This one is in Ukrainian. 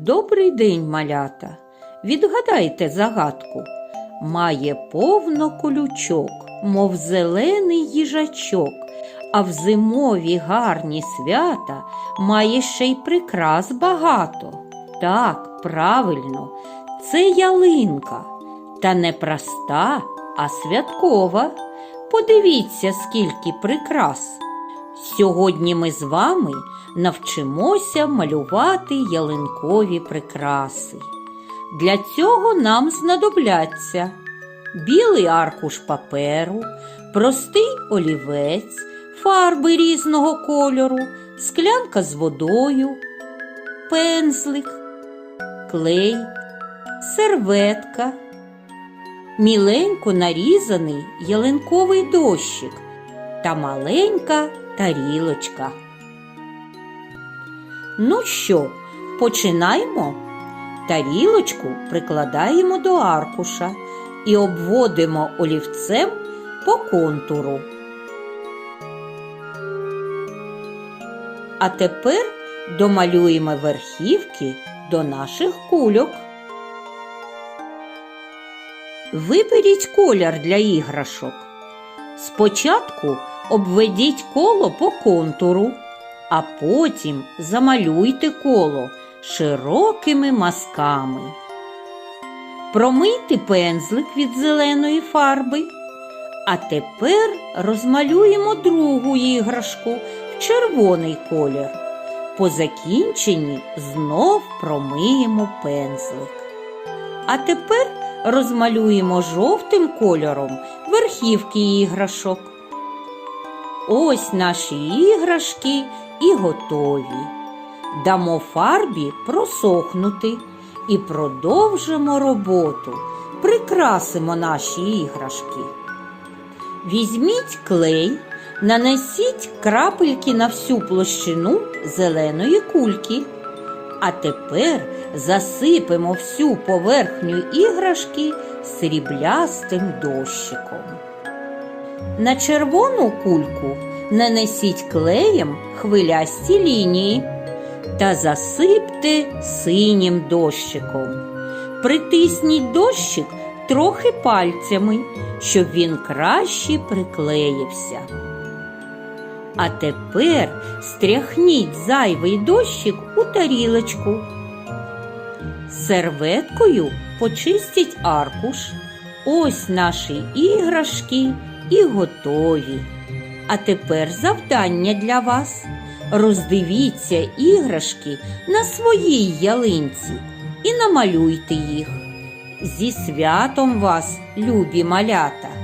Добрий день, малята. Відгадайте загадку. Має повно колючок, мов зелений їжачок, а в зимові гарні свята має ще й прикрас багато. Так, правильно, це ялинка, та не проста, а святкова. Подивіться, скільки прикрас. Сьогодні ми з вами навчимося малювати ялинкові прикраси. Для цього нам знадобляться білий аркуш паперу, простий олівець, фарби різного кольору, склянка з водою, пензлик, клей, серветка, міленько нарізаний ялинковий дощик та маленька тарілочка. Ну що, починаємо? Тарілочку прикладаємо до аркуша і обводимо олівцем по контуру. А тепер домалюємо верхівки до наших кульок. Виберіть колір для іграшок. Спочатку обведіть коло по контуру, а потім замалюйте коло широкими мазками. Промийте пензлик від зеленої фарби. А тепер розмалюємо другу іграшку в червоний колір. По закінченні знов промиємо пензлик. А тепер розмалюємо жовтим кольором верхівки іграшок. Ось наші іграшки і готові. Дамо фарбі просохнути і продовжимо роботу. Прикрасимо наші іграшки. Візьміть клей, нанесіть крапельки на всю площину зеленої кульки. А тепер засипемо всю поверхню іграшки сріблястим дощиком. На червону кульку нанесіть клеєм хвилясті лінії та засипте синім дощиком. Притисніть дощик трохи пальцями, щоб він краще приклеївся. А тепер стряхніть зайвий дощик у тарілочку. Серветкою почистіть аркуш. Ось наші іграшки і готові. А тепер завдання для вас. Роздивіться іграшки на своїй ялинці і намалюйте їх. Зі святом вас, любі малята!